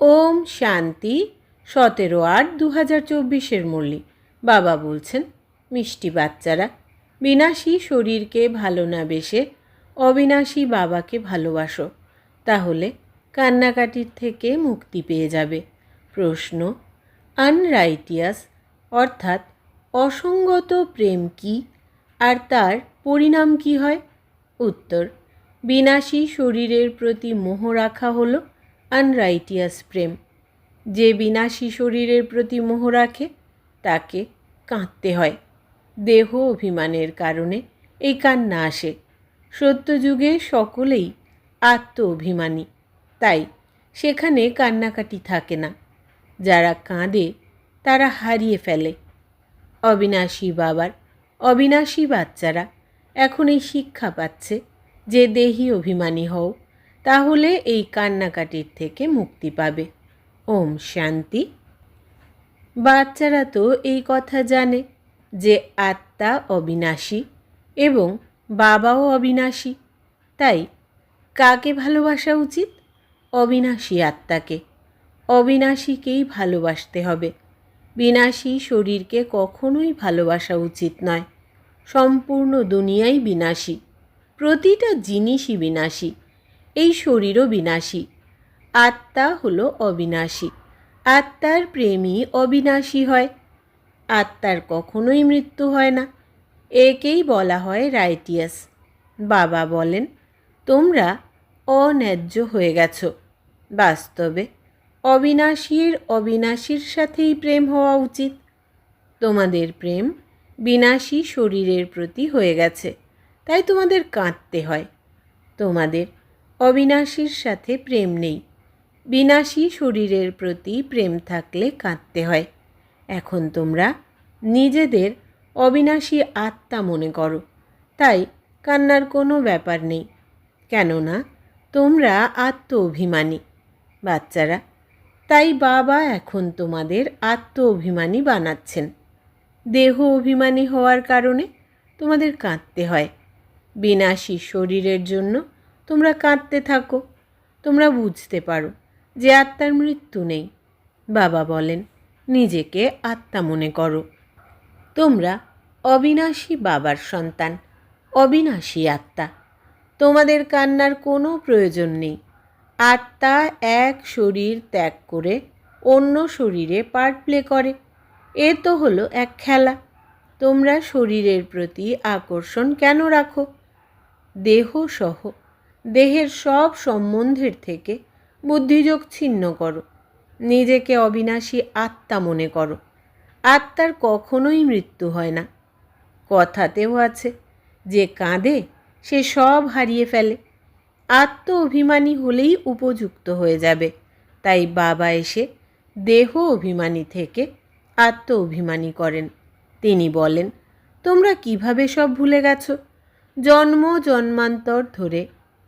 ওম শান্তি, সতেরো আট দু হাজার চব্বিশের মূল্যে বাবা বলছেন, মিষ্টি বাচ্চারা, বিনাশী শরীরকে ভালো না বেসে অবিনাশী বাবাকে ভালোবাসো, তাহলে কান্নাকাটির থেকে মুক্তি পেয়ে যাবে। প্রশ্ন, আনরাইটিয়াস, অর্থাৎ অসঙ্গত প্রেম কি আর তার পরিণাম কি হয়? উত্তর, বিনাশী শরীরের প্রতি মোহ রাখা হলো আনরাইটিয়াস প্রেম। যে বিনাশী শরীরের প্রতি মোহ রাখে, তাকে কাঁদতে হয়। দেহ অভিমানের কারণে এই কান্না আসে। সত্যযুগে সকলেই আত্ম অভিমানী তাই সেখানে কান্নাকাটি থাকে না। যারা কাঁদে, তারা হারিয়ে ফেলে। অবিনাশী বাবার অবিনাশী বাচ্চারা এখন এই শিক্ষা পাচ্ছে যে দেহি অভিমানী হও তাহলে এই কান্নাকাটির থেকে মুক্তি পাবে। ওম শান্তি। বাচ্চারা তো এই কথা জানে যে আত্মা অবিনাশী এবং বাবাও অবিনাশী। তাই কাকে ভালোবাসা উচিত? অবিনাশী আত্মাকে। অবিনাশীকেই ভালোবাসতে হবে। বিনাশী শরীরকে কখনোই ভালোবাসা উচিত নয়। সম্পূর্ণ দুনিয়াই বিনাশী। প্রতিটা জিনিসই বিনাশী। এই শরীরও বিনাশী। আত্মা হলো অবিনাশী। আত্মার প্রেমী অবিনাশী হয়। আত্মার কখনোই মৃত্যু হয় না। একেই বলা হয় রাইটিয়াস। বাবা বলেন, তোমরা অন্যায্য হয়ে গেছো। বাস্তবে অবিনাশীর অবিনাশীর সাথেই প্রেম হওয়া উচিত। তোমাদের প্রেম বিনাশী শরীরের প্রতি হয়ে গেছে। তাই তোমাদের কাঁদতে হয়। তোমাদের অবিনাশীর সাথে প্রেম নেই। বিনাশী শরীরের প্রতি প্রেম থাকলে কাঁদতে হয়। এখন তোমরা নিজেদের অবিনাশী আত্মা মনে করো। তাই কান্নার কোনো ব্যাপার নেই। কেননা তোমরা আত্ম অভিমানী বাচ্চারা, তাই বাবা এখন তোমাদের আত্ম অভিমানী বানাচ্ছেন। দেহ অভিমানী হওয়ার কারণে তোমাদের কাঁদতে হয়। বিনাশী শরীরের জন্য তোমরা কাঁদতে থাকো, তোমরা বুঝতে পারো যে আত্মার মৃত্যু নেই। বাবা বলেন, নিজেকে আত্মা মনে করো। তোমরা অবিনাশী বাবার সন্তান, অবিনাশী আত্মা। তোমাদের কান্নার কোনো প্রয়োজন নেই। আত্মা এক শরীর ত্যাগ করে অন্য শরীরে পার্ট প্লে করে। এ তো হলো এক খেলা। তোমরা শরীরের প্রতি আকর্ষণ কেন রাখো? দেহ সহ দেহের সব সম্বন্ধের থেকে বুদ্ধিযোগ ছিন্ন করো। নিজেকে অবিনাশী আত্মা মনে করো। আত্মার কখনোই মৃত্যু হয় না। কথাতেও আছে, যে কাঁদে, সে সব হারিয়ে ফেলে। আত্ম অভিমানী হলেই উপযুক্ত হয়ে যাবে। তাই বাবা এসে দেহ অভিমানী থেকে আত্ম অভিমানী করেন। তিনি বলেন, তোমরা কীভাবে সব ভুলে গেছো? জন্ম জন্মান্তর ধরে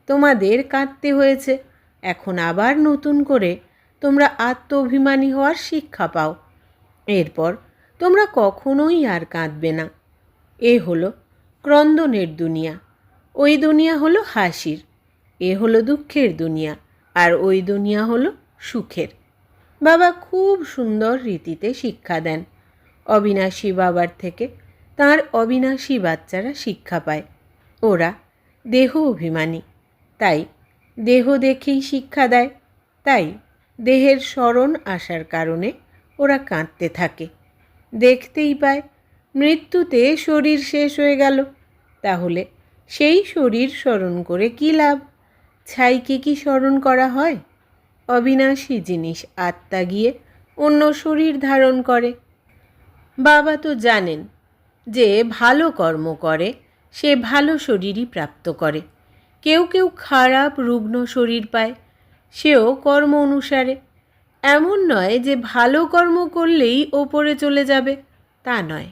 তোমাদের কাঁদতে হয়েছে। এখন আবার নতুন করে তোমরা আত্ম অভিমানী হওয়ার শিক্ষা পাও। এরপর তোমরা কখনোই আর কাঁদবে না। এ হলো ক্রন্দনের দুনিয়া। ওই দুনিয়া হলো হাসির। এ হলো দুঃখের দুনিয়া। আর ওই দুনিয়া হলো সুখের। বাবা খুব সুন্দর রীতিতে শিক্ষা দেন। অবিনাশী বাবার থেকে তার অবিনাশী বাচ্চারা শিক্ষা পায়। ওরা দেহ অভিমানী। তাই দেহ দেখেই শিক্ষা দেয়, তাই দেহের স্মরণ আসার কারণে ওরা কাঁদতে থাকে। দেখতেই পায়, মৃত্যুতে শরীর শেষ হয়ে গেল। তাহলে সেই শরীর স্মরণ করে কী লাভ? ছাইকে কি স্মরণ করা হয়? অবিনাশী জিনিস আত্মা গিয়ে অন্য শরীর ধারণ করে। বাবা তো জানেন যে ভালো কর্ম করে, সে ভালো শরীরই প্রাপ্ত করে। কেউ কেউ খারাপ রুগ্ন শরীর পায়, সেও কর্ম অনুসারে। এমন নয় যে ভালো কর্ম করলেই ওপরে চলে যাবে, তা নয়।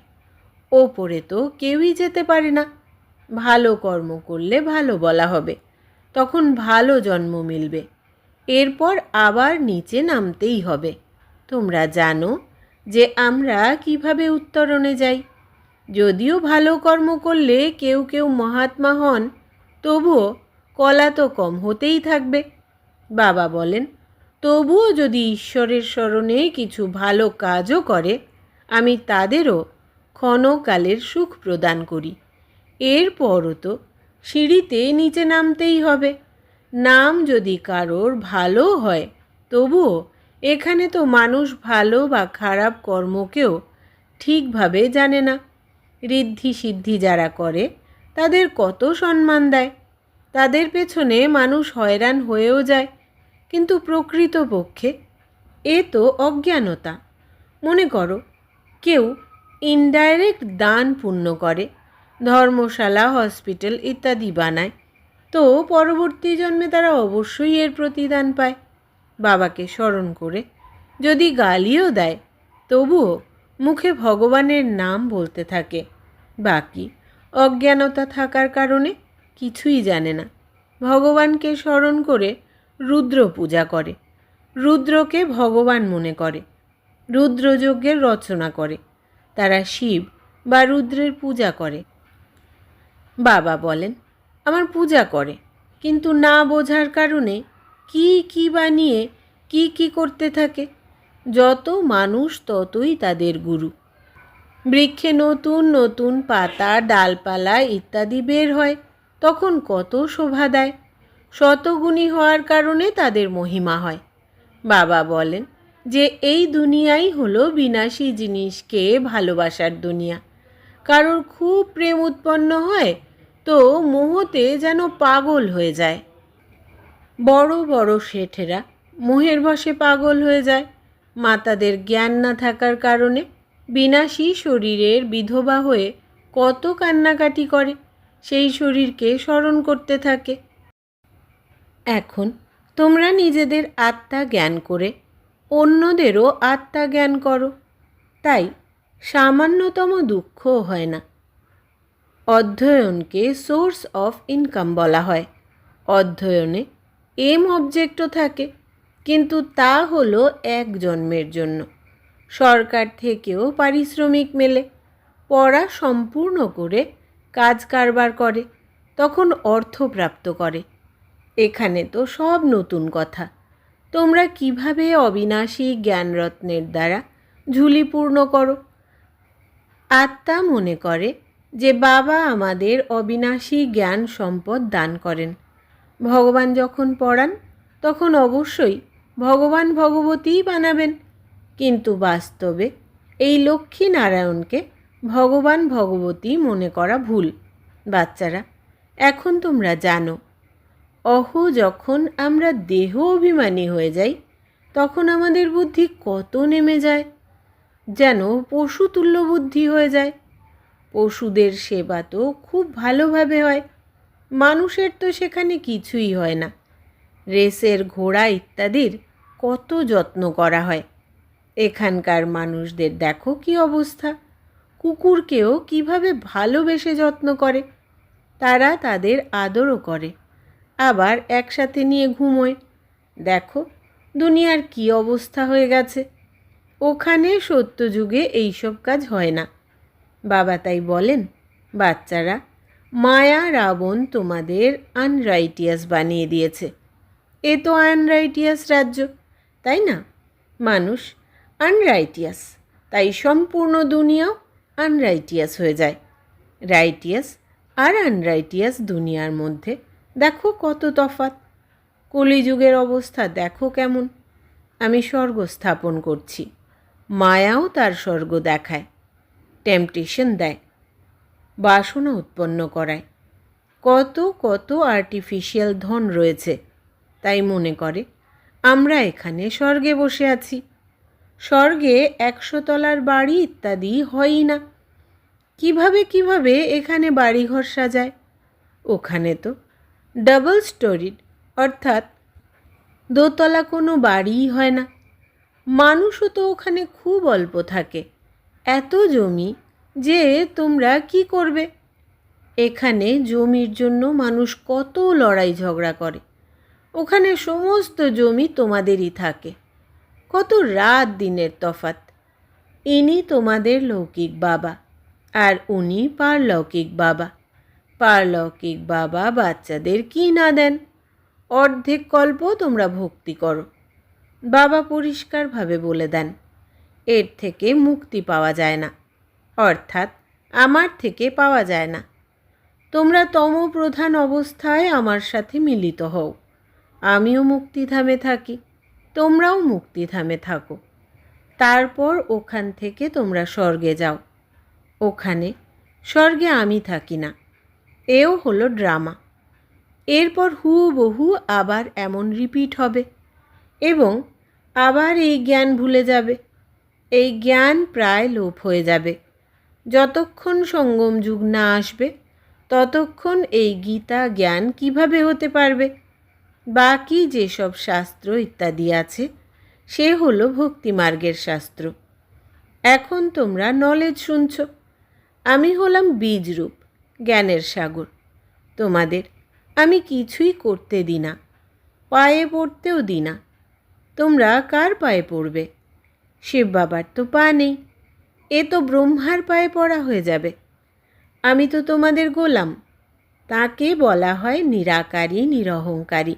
ওপরে তো কেউই যেতে পারে না। ভালো কর্ম করলে ভালো বলা হবে, তখন ভালো জন্ম মিলবে। এরপর আবার নিচে নামতেই হবে। তোমরা জানো যে আমরা কীভাবে উত্তরণে যাই। যদিও ভালো কর্ম করলে কেউ কেউ মহাত্মা হন তবুও কলা তো কম হতেই থাকবে। বাবা বলেন, তবুও যদি ঈশ্বরের স্মরণে কিছু ভালো কাজও করে, আমি তাদেরও ক্ষণকালের সুখ প্রদান করি। এরপরও তো সিঁড়িতে নিচে নামতেই হবে। নাম যদি কারোর ভালো হয়, তবুও এখানে তো মানুষ ভালো বা খারাপ কর্মকেও ঠিকভাবে জানে না। ঋদ্ধি সিদ্ধি যারা করে তাদের কত সম্মান দেয়। তাদের পেছনে মানুষ হয়রান হয়েও যায়। কিন্তু প্রকৃতপক্ষে এ তো অজ্ঞানতা। মনে করো, কেউ ইনডাইরেক্ট দান পূর্ণ করে, ধর্মশালা, হসপিটাল ইত্যাদি বানায়, তো পরবর্তী জন্মে তারা অবশ্যই এর প্রতিদান পায়। বাবাকে স্মরণ করে যদি গালিও দেয়, তবুও মুখে ভগবানের নাম বলতে থাকে। বাকি অজ্ঞানতা থাকার কারণে কিছুই জানে না। ভগবানকে স্মরণ করে রুদ্র পূজা করে। রুদ্রকে ভগবান মনে করে। রুদ্রযজ্ঞের রচনা করে। তারা শিব বা রুদ্রের পূজা করে। বাবা বলেন, আমার পূজা করে, কিন্তু না বোঝার কারণে কি কি বানিয়ে কি কি করতে থাকে? যত মানুষ ততই তাদের গুরু। বৃক্ষে নতুন নতুন পাতা, ডালপালা ইত্যাদি বের হয়। তখন কত শোভা দেয়। শতগুণী হওয়ার কারণে তাদের মহিমা হয়। বাবা বলেন যে, এই দুনিয়াই হলো বিনাশী জিনিসকে ভালোবাসার দুনিয়া। কারোর খুব প্রেম উৎপন্ন হয়, তো মোহতে যেন পাগল হয়ে যায়। বড় বড় শেঠেরা মোহের বশে পাগল হয়ে যায়। মাতাদের জ্ঞান না থাকার কারণে বিনাশী শরীরের বিধবা হয়ে কত কান্নাকাটি করে, সেই শরীরকে স্মরণ করতে থাকে। এখন তোমরা নিজেদের আত্মা জ্ঞান করে অন্যদেরও আত্মা জ্ঞান করো। তাই সামান্যতম দুঃখও হয় না। অধ্যয়নকে সোর্স অফ ইনকাম বলা হয়। অধ্যয়নে এম অবজেক্টও থাকে, কিন্তু তা হলো এক জন্মের জন্য। সরকার থেকেও পারিশ্রমিক মেলে। পড়া সম্পূর্ণ করে কাজ কারবার করে, তখন অর্থ প্রাপ্ত করে। এখানে তো সব নতুন কথা। তোমরা কীভাবে অবিনাশী জ্ঞানরত্নের দ্বারা ঝুলি পূর্ণ করো? আত্মা মনে করে যে বাবা আমাদের অবিনাশী জ্ঞান সম্পদ দান করেন। ভগবান যখন পড়ান, তখন অবশ্যই ভগবান ভগবতীই বানাবেন। কিন্তু বাস্তবে এই লক্ষ্মী নারায়ণকে ভগবান ভগবতী মনে করা ভুল। বাচ্চারা, এখন তোমরা জানো, অহ যখন আমরা দেহ অভিমানী হয়ে যাই, তখন আমাদের বুদ্ধি কত নেমে যায়। যেন পশুতুল্য বুদ্ধি হয়ে যায়। পশুদের সেবা তো খুব ভালোভাবে হয়, মানুষের তো সেখানে কিছুই হয় না। রেসের ঘোড়া ইত্যাদির কত যত্ন করা হয়। এখানকার মানুষদের দেখো কি অবস্থা। কুকুরকেও কীভাবে ভালোবেসে যত্ন করে, তারা তাদের আদরও করে, আবার একসাথে নিয়ে ঘুমোয়। দেখো, দুনিয়ার কি অবস্থা হয়ে গেছে। ওখানে সত্যযুগে এইসব কাজ হয় না। বাবা তাই বলেন, বাচ্চারা, মায়া রাবণ তোমাদের আনরাইটিয়াস বানিয়ে দিয়েছে। এ তো আনরাইটিয়াস রাজ্য, তাই না? মানুষ আনরাইটিয়াস তাই সম্পূর্ণ দুনিয়াও আনরাইটিয়াস হয়ে যায়। রাইটিয়াস আর আনরাইটিয়াস দুনিয়ার মধ্যে দেখো কত তফাত কলিযুগের অবস্থা দেখো কেমন। আমি স্বর্গ স্থাপন করছি। মায়াও তার স্বর্গ দেখায়। টেম্পটেশন দেয়। বাসনা উৎপন্ন করায়। কত কত আর্টিফিশিয়াল ধন রয়েছে। তাই মনে করে, আমরা এখানে স্বর্গে বসে আছি। স্বর্গে একশো তলার বাড়ি ইত্যাদি হয়ই না। কীভাবে কীভাবে এখানে বাড়িঘর সাজায়? ওখানে তো ডাবল স্টোরিড অর্থাৎ দোতলা কোনো বাড়িই হয় না। মানুষও তো ওখানে খুব অল্প থাকে। এত জমি যে তোমরা কি করবে? এখানে জমির জন্য মানুষ কত লড়াই ঝগড়া করে। ওখানে সমস্ত জমি তোমাদেরই থাকে। কত রাত দিনের তফাত। ইনি তোমাদের লৌকিক বাবা, আর উনি পারলৌকিক বাবা। পারলৌকিক বাবা বাচ্চাদের কি না দেন? অর্ধেক কল্প তোমরা ভক্তি করো। বাবা পরিষ্কারভাবে বলে দেন, এর থেকে মুক্তি পাওয়া যায় না। অর্থাৎ আমার থেকে পাওয়া যায় না। তোমরা তম প্রধান অবস্থায় আমার সাথে মিলিত হও। আমিও মুক্তিধামে থাকি। তোমরাও মুক্তিধামে থাকো। তারপর ওখান থেকে তোমরা স্বর্গে যাও। ওখানে স্বর্গে আমি থাকি না। এও হলো ড্রামা। এরপর হুবহু আবার এমন রিপিট হবে এবং আবার এই জ্ঞান ভুলে যাবে। এই জ্ঞান প্রায় লোপ হয়ে যাবে। যতক্ষণ সঙ্গম যুগ না আসবে, ততক্ষণ এই গীতা জ্ঞান কীভাবে হতে পারবে? বাকি যেসব শাস্ত্র ইত্যাদি আছে, সে হলো ভক্তিমার্গের শাস্ত্র। এখন তোমরা নলেজ শুনছ। আমি হলাম বীজরূপ, জ্ঞানের সাগর। তোমাদের আমি কিছুই করতে দিই না, পায়ে পড়তেও দিই না। তোমরা কার পায়ে পড়বে? শিব বাবার তো পা নেই, এ তো ব্রহ্মার পায়ে পড়া হয়ে যাবে। আমি তো তোমাদের গোলাম, তাকে বলা হয় নিরাকারী, নিরহংকারী।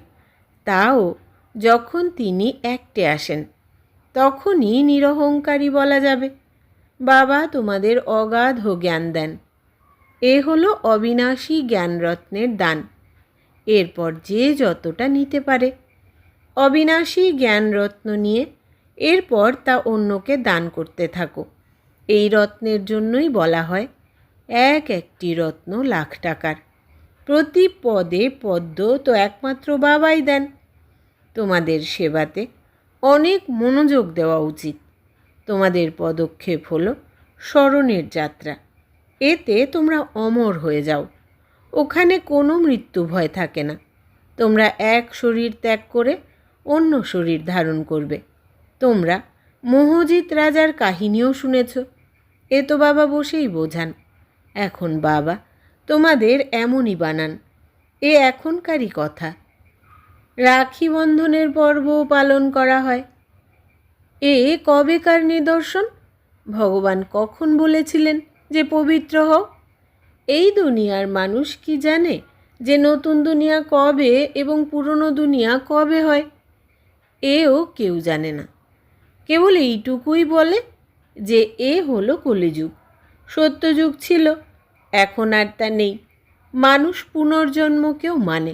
তাও যখন তিনি একটে আসেন, তখনই নিরহংকারী বলা যাবে, বাবা তোমাদের অগাধ জ্ঞান দেন। এ হলো অবিনাশী জ্ঞানরত্নের দান। এরপর যে যতটা নিতে পারে। অবিনাশী জ্ঞানরত্ন নিয়ে এরপর তা অন্যকে দান করতে থাকো। এই রত্নের জন্যই বলা হয়, এক একটি রত্ন লাখ টাকার। প্রতি পদে পদ্ম তো একমাত্র বাবাই দেন। তোমাদের সেবাতে অনেক মনোযোগ দেওয়া উচিত। তোমাদের পদক্ষেপ হলো স্মরণের যাত্রা। এতে তোমরা অমর হয়ে যাও। ওখানে কোনো মৃত্যু ভয় থাকে না। তোমরা এক শরীর ত্যাগ করে অন্য শরীর ধারণ করবে। তোমরা মোহজিৎ রাজার কাহিনীও শুনেছ। এ তো বাবা বসেই বোঝান। এখন বাবা তোমাদের এমনই বানান। এ এখনকারই কথা। রাখি বন্ধনের পর্ব পালন করা হয়। এ কবেকার নিদর্শন? ভগবান কখন বলেছিলেন যে পবিত্র হও? এই দুনিয়ার মানুষ কি জানে যে নতুন দুনিয়া কবে এবং পুরনো দুনিয়া কবে হয়? এও কেউ জানে না। কেবল এইটুকুই বলে যে এ হলো কলিযুগ। সত্যযুগ ছিল, এখন আর তা নেই। মানুষ পুনর্জন্মকেও মানে।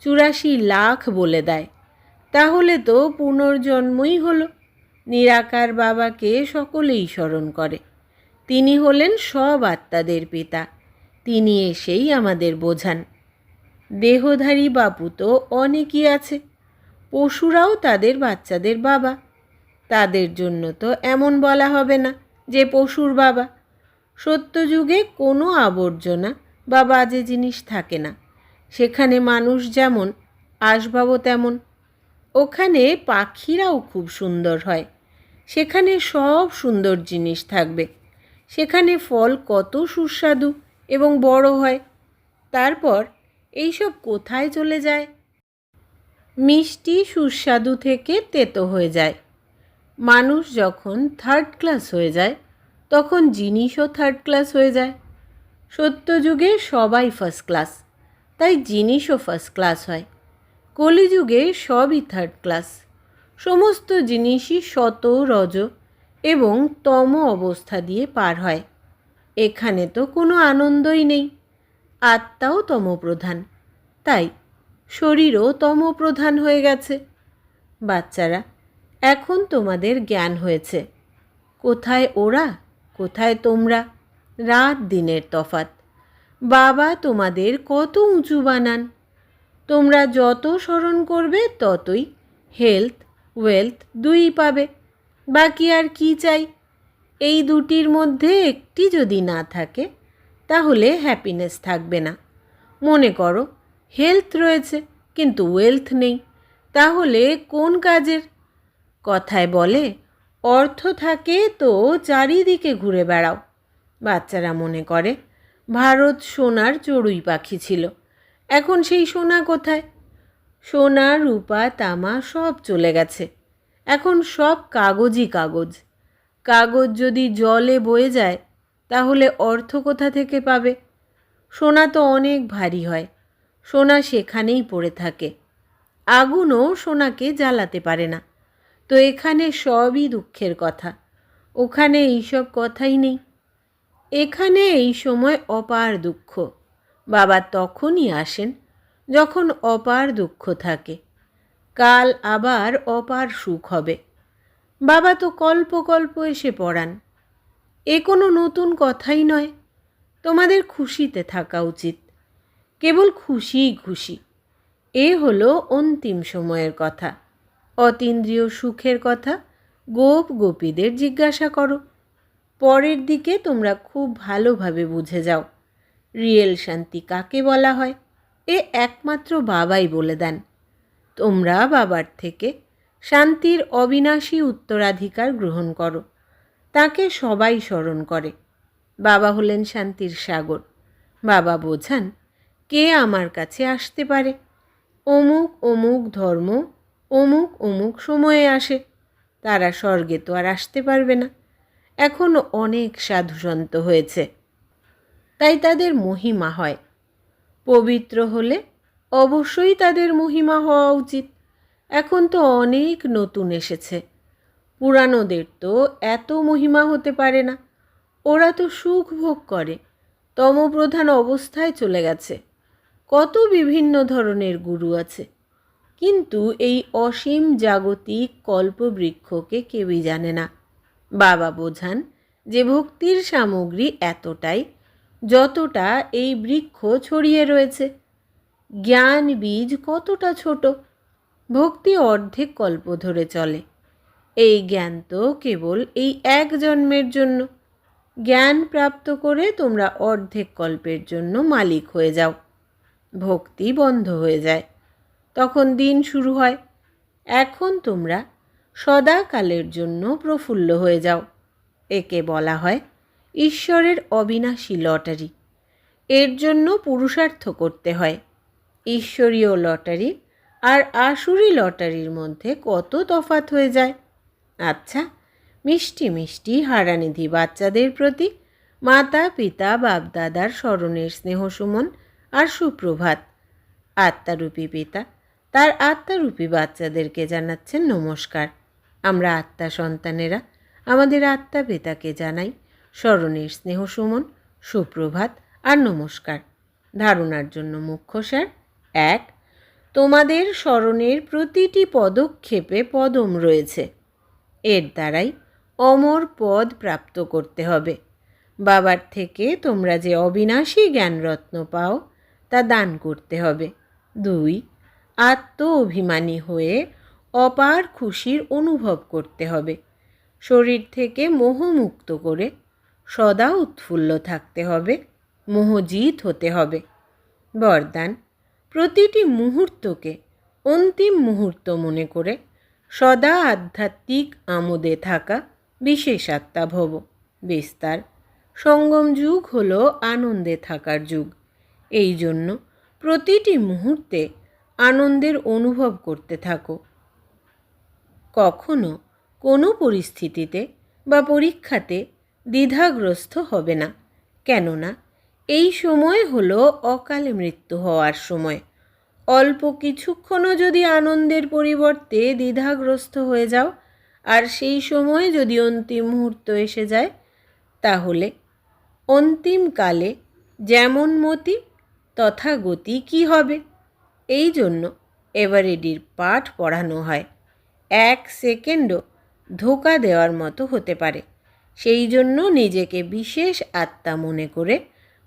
চুরাশি লাখ বলে দেয়। তাহলে তো পুনর্জন্মই হলো। নিরাকার বাবাকে সকলেই স্মরণ করে। তিনি হলেন সব আত্মাদের পিতা। তিনি এসেই আমাদের বোঝান। দেহধারী বাপু তো অনেকই আছে। পশুরাও তাদের বাচ্চাদের বাবা। তাদের জন্য তো এমন বলা হবে না যে পশুর বাবা। সত্যযুগে কোনো আবর্জনা বা বাজে জিনিস থাকে না। সেখানে মানুষ যেমন, আসবাবও তেমন। ওখানে পাখিরাও খুব সুন্দর হয়। সেখানে সব সুন্দর জিনিস থাকবে। সেখানে ফল কত সুস্বাদু এবং বড় হয়। তারপর এইসব কোথায় চলে যায়? মিষ্টি সুস্বাদু থেকে তেতো হয়ে যায়। মানুষ যখন থার্ড ক্লাস হয়ে যায়, তখন জিনিসও থার্ড ক্লাস হয়ে যায়। সত্যযুগে সবাই ফার্স্ট ক্লাস তাই জিনিসও ফার্স্ট ক্লাস হয়। কলিযুগে সবই থার্ড ক্লাস সমস্ত জিনিসই শত, রজ এবং তম অবস্থা দিয়ে পার হয়। এখানে তো কোনো আনন্দই নেই। আত্মাও তমপ্রধান। তাই শরীরও তমপ্রধান হয়ে গেছে। বাচ্চারা, এখন তোমাদের জ্ঞান হয়েছে। কোথায় ওরা, কোথায় তোমরা? রাত দিনের তফাত বাবা তোমাদের কত উঁচু বানান। তোমরা যত স্মরণ করবে, ততই হেলথ ওয়েলথ দুই পাবে। বাকি আর কি চাই? এই দুটির মধ্যে একটি যদি না থাকে, তাহলে হ্যাপিনেস থাকবে না। মনে করো হেলথ রয়েছে, কিন্তু ওয়েলথ নেই। তাহলে কোন কাজের? কথায় বলে, অর্থ থাকে তো চারিদিকে ঘুরে বেড়াও। বাচ্চারা মনে করে ভারত সোনার চড়ুই পাখি ছিল। এখন সেই সোনা কোথায়? সোনা, রূপা, তামা সব চলে গেছে। এখন সব কাগজই কাগজ। কাগজ যদি জলে বয়ে যায়, তাহলে অর্থ কোথা থেকে পাবে? সোনা তো অনেক ভারী হয়। সোনা সেখানেই পড়ে থাকে। আগুনও সোনাকে জ্বালাতে পারে না। তো এখানে সবই দুঃখের কথা। ওখানে এইসব কথাই নেই। এখানে এই সময় অপার দুঃখ। বাবা তখনই আসেন যখন অপার দুঃখ থাকে। কাল আবার অপার সুখ হবে। বাবা তো কল্প কল্প এসে পড়ান। এ কোনো নতুন কথাই নয়। তোমাদের খুশিতে থাকা উচিত। কেবল খুশিই খুশি। এ হলো অন্তিম সময়ের কথা। অতীন্দ্রিয় সুখের কথা গোপ গোপীদের জিজ্ঞাসা করো। পরের দিকে তোমরা খুব ভালোভাবে বুঝে যাও। রিয়েল শান্তি কাকে বলা হয়? এ একমাত্র বাবাই বলে দেন। তোমরা বাবার থেকে শান্তির অবিনাশী উত্তরাধিকার গ্রহণ করো। তাকে সবাই স্মরণ করে। বাবা হলেন শান্তির সাগর। বাবা বোঝান, কে আমার কাছে আসতে পারে? অমুক অমুক ধর্ম, অমুক অমুক সময়ে আসে। তারা স্বর্গে তো আর আসতে পারবে না। এখনও অনেক সাধুসন্ত হয়েছে। তাই তাদের মহিমা হয়। পবিত্র হলে অবশ্যই তাদের মহিমা হওয়া উচিত। এখন তো অনেক নতুন এসেছে। পুরানোদের তো এত মহিমা হতে পারে না। ওরা তো সুখ ভোগ করে, তমপ্রধান অবস্থায় চলে গেছে। কত বিভিন্ন ধরনের গুরু আছে। কিন্তু এই অসীম জাগতিক কল্পবৃক্ষকে কেউই জানে না। বাবা বোঝান যে ভক্তির সামগ্রী এতটাই যতটা এই বৃক্ষ ছড়িয়ে রয়েছে। জ্ঞান বীজ কতটা ছোট, ভক্তি অর্ধেক কল্প ধরে চলে। এই জ্ঞান তো কেবল এই এক জন্মের জন্য। জ্ঞান প্রাপ্ত করে তোমরা অর্ধেক কল্পের জন্য মালিক হয়ে যাও। ভক্তি বন্ধ হয়ে যায়। তখন দিন শুরু হয়। এখন তোমরা সদাকালের জন্য প্রফুল্ল হয়ে যাও। একে বলা হয় ঈশ্বরের অবিনাশী লটারি। এর জন্য পুরুষার্থ করতে হয়। ঈশ্বরীয় লটারি আর আসুরি লটারির মধ্যে কত তফাত হয়ে যায়? আচ্ছা মিষ্টি মিষ্টি হারানিধি বাচ্চাদের প্রতি মাতা, পিতা, বাপদাদার স্মরণের স্নেহসুমন আর সুপ্রভাত। আত্মারূপী পিতা, তার আত্মারূপী বাচ্চাদেরকে জানাচ্ছেন নমস্কার। আমরা আত্মা সন্তানেরা, আমাদের আত্মা পিতাকে জানাই। স্মরণের স্নেহ সুমন, সুপ্রভাত আর নমস্কার। ধারণার জন্য মুখ্য স্যার এক, তোমাদের স্মরণের প্রতিটি পদক্ষেপে পদম রয়েছে। এর দ্বারাই অমর পদ প্রাপ্ত করতে হবে। বাবার থেকে তোমরা যে অবিনাশী জ্ঞানরত্ন পাও, তা দান করতে হবে। দুই আত্ম অভিমানী হয়ে অপার খুশির অনুভব করতে হবে। শরীর থেকে মোহমুক্ত করে সদা উৎফুল্ল থাকতে হবে মোহজিৎ হতে হবে। বরদান, প্রতিটি মুহূর্তকে অন্তিম মুহূর্ত মনে করে সদা আধ্যাত্মিক আমোদে থাকা বিশেষ আত্মা ভব। বিস্তার, সঙ্গম যুগ হল আনন্দে থাকার যুগ। এই জন্য প্রতিটি মুহূর্তে আনন্দের অনুভব করতে থাকো। কখনো কোনো পরিস্থিতিতে বা পরীক্ষাতে দ্বিধাগ্রস্ত হবে না। কেননা এই সময় হলো অকালে মৃত্যু হওয়ার সময়। অল্প কিছুক্ষণও যদি আনন্দের পরিবর্তে দ্বিধাগ্রস্ত হয়ে যাও আর সেই সময় যদি অন্তিম মুহূর্ত এসে যায়, তাহলে অন্তিমকালে যেমন মতি তথা গতি কী হবে? এই জন্য এভারেডির পাঠ পড়ানো হয়। এক সেকেন্ডও ধোকা দেওয়ার মতো হতে পারে। সেই জন্য নিজেকে বিশেষ আত্মা মনে করে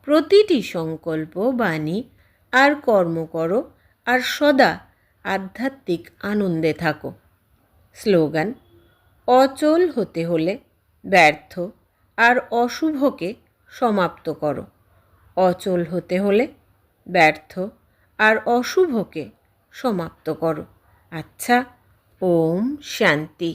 প্রতিটি সংকল্প, বাণী আর কর্ম করো আর সদা আধ্যাত্মিক আনন্দে থাকো। স্লোগান, অচল হতে হলে ব্যর্থ আর অশুভকে সমাপ্ত করো। অচল হতে হলে ব্যর্থ আর অশুভকে সমাপ্ত করো। আচ্ছা ওম শান্তি